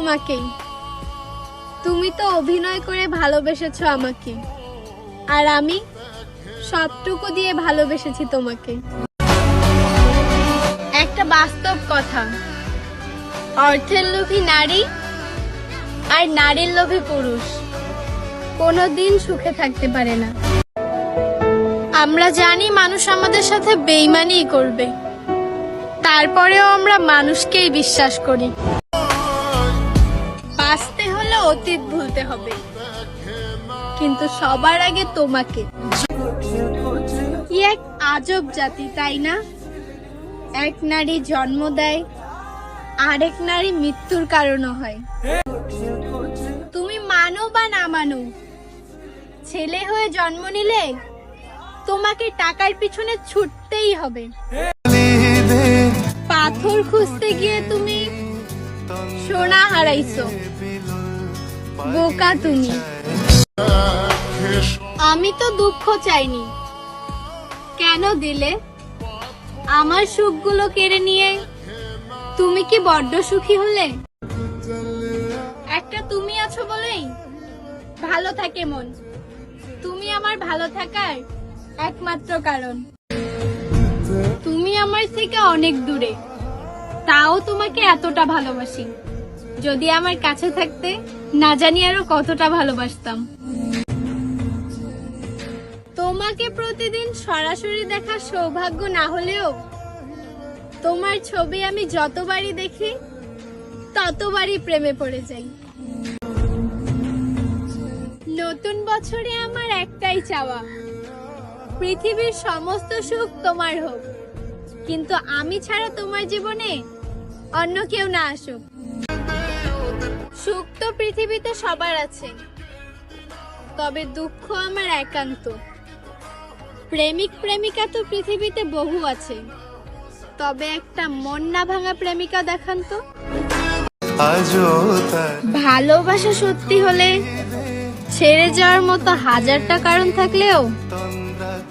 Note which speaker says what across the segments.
Speaker 1: তোমাকেই তুমি তো অভিনয় করে ভালোবেসেছো আমাকে। আর আমি সবটুকু দিয়ে ভালোবেসেছি তোমাকে। একটা বাস্তব কথা। অর্থের লোভী নারী আর নারীর লোভী পুরুষ কোনো দিন সুখে থাকতে পারে না। আমরা জানি মানুষ আমাদের সাথে বেইমানিই করবে। তারপরেও আমরা মানুষকেই বিশ্বাস করি। অতীত ভুলতে হবে। কিন্তু সবার আগে তোমাকে। কি এক আজব জাতি, তাই না? এক নারী জন্ম দেয়, আরেক নারী মৃত্যুর কারণও হয়। তুমি মানো বা না মানো, ছেলে হয়ে জন্ম নিলে তোমাকে টাকার পিছনে ছুটতেই হবে। পাথর খুঁজতে গিয়ে তুমি সোনা হারাইছো। বোকা তুমি। আমি তো দুঃখ চাইনি। কেন দিলে? আমার সুখগুলো কেড়ে নিয়ে তুমি কি বড্ড সুখী হলে? একটা তুমি আছো বলেই ভালো থাকে মন। তুমি আমার ভালো থাকার একমাত্র কারণ। তুমি আমার থেকে অনেক দূরে। তাও তোমাকে এতটা ভালোবাসি। যদি আমার কাছে থাকতে না জানি আরও কতটা ভালোবাসতাম। তোমাকে প্রতিদিন সরাসরি দেখার সৌভাগ্য না হলেও তোমার ছবি আমি যতবারই দেখি, ততবারই প্রেমে পড়ে যাই। নতুন বছরে আমার একটাই চাওয়া, পৃথিবীর সমস্ত সুখ তোমার হোক। কিন্তু আমি ছাড়া তোমার জীবনে অন্য কেউ না আসুক। সুখ তো পৃথিবীতে সবার আছে। তবে দুঃখ আমার একান্ত। প্রেমিক প্রেমিকা তো পৃথিবীতে বহু আছে। তবে একটা মন না ভাঙা প্রেমিকা দেখান তো। ভালোবাসা সত্যি হলে ছেড়ে যাওয়ার মতো হাজারটা কারণ থাকলেও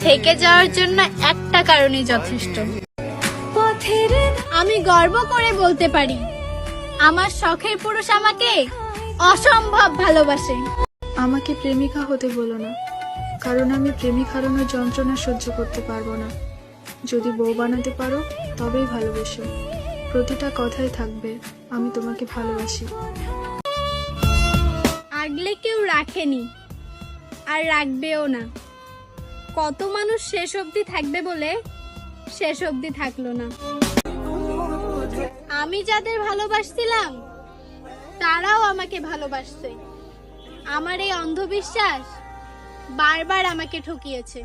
Speaker 1: থেকে যাওয়ার জন্য একটা কারণই যথেষ্ট। আমি গর্ব করে বলতে পারি আমার শখের পুরুষ আমাকে অসম্ভব ভালোবাসে।
Speaker 2: আমাকে প্রেমিকা হতে বলো না কারণ আমি প্রেমিক হারানোর যন্ত্রণা সহ্য করতে পারব না। যদি বউ বানাতে পারো তবেই ভালোবেসো। প্রতিটা কথাই থাকবে আমি তোমাকে ভালোবাসি।
Speaker 1: আগলে কেউ রাখেনি আর রাখবেও না। কত মানুষ শেষ অবধি থাকবে বলে শেষ অবধি থাকল না। আমি যাদের ভালোবাসছিলাম তারাও আমাকে ভালোবাসছে। আমার এই অন্ধবিশ্বাস বারবার আমাকে ঠকিয়েছে।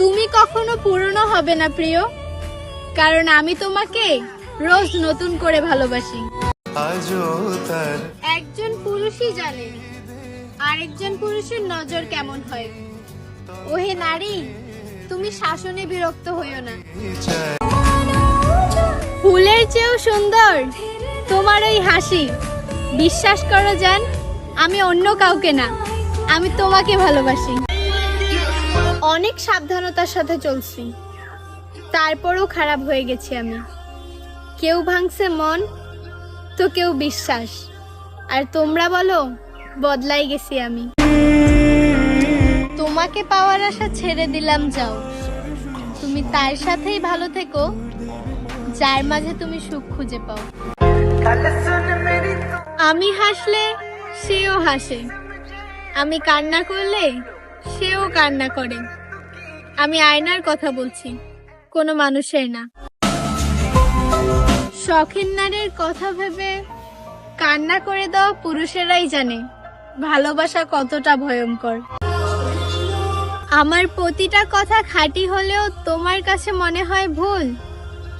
Speaker 1: তুমি কখনো পুরনো হবে না প্রিয় কারণ আমি তোমাকে রোজ নতুন করে ভালোবাসি। একজন পুরুষই জানে আরেকজন পুরুষের নজর কেমন হয়। ওহে নারী তুমি শাসনে বিরক্ত হইও না। সুন্দর। তোমার ওই হাসি। বিশ্বাস করো জান, আমি অন্য কাউকে না, আমি তোমাকে ভালোবাসি। অনেক সাবধানতার সাথে চলছি। তারপরও খারাপ হয়ে গেছি আমি। কেউ ভাঙছে মন, তো কেউ বিশ্বাস। আর তোমরা বলো, বদলাই গেছি আমি। তোমাকে পাওয়ার আশা ছেড়ে দিলাম, যাও। তুমি তার সাথেই ভালো থেকো। যার মাঝে তুমি সুখ খুঁজে পাও। আমি হাসলে সেও হাসে। আমি কান্না করলে সেও কান্না করে। আমি আয়নার কথা বলছি কোনো মানুষের না। শখের নারীর কথা ভেবে কান্না করে দেওয়া পুরুষেরাই জানে ভালোবাসা কতটা ভয়ঙ্কর। আমার প্রতিটা কথা খাঁটি হলেও তোমার কাছে মনে হয় ভুল।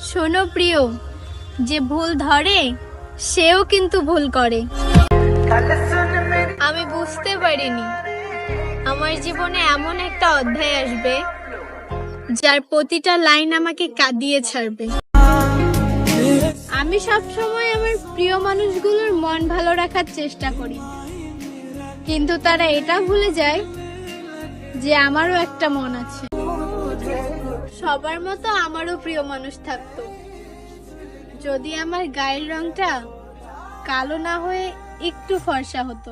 Speaker 1: শোনো প্রিয়, যে ভুল ধরে, সেও কিন্তু ভুল করে। আমি বুঝতে পারিনি। আমার জীবনে এমন একটা অধ্যায় আসবে, যার প্রতিটা লাইন আমাকে কাঁদিয়ে ছাড়বে। আমি সব সময় আমার প্রিয় মানুষগুলোর মন ভালো রাখার চেষ্টা করি। কিন্তু তারা এটা ভুলে যায় যে আমারও একটা মন আছে। সবার মতো আমারও প্রিয় মানুষ থাকতো। যদি আমার গায়ের রংটা কালো না হয়ে একটু ফর্সা হতো।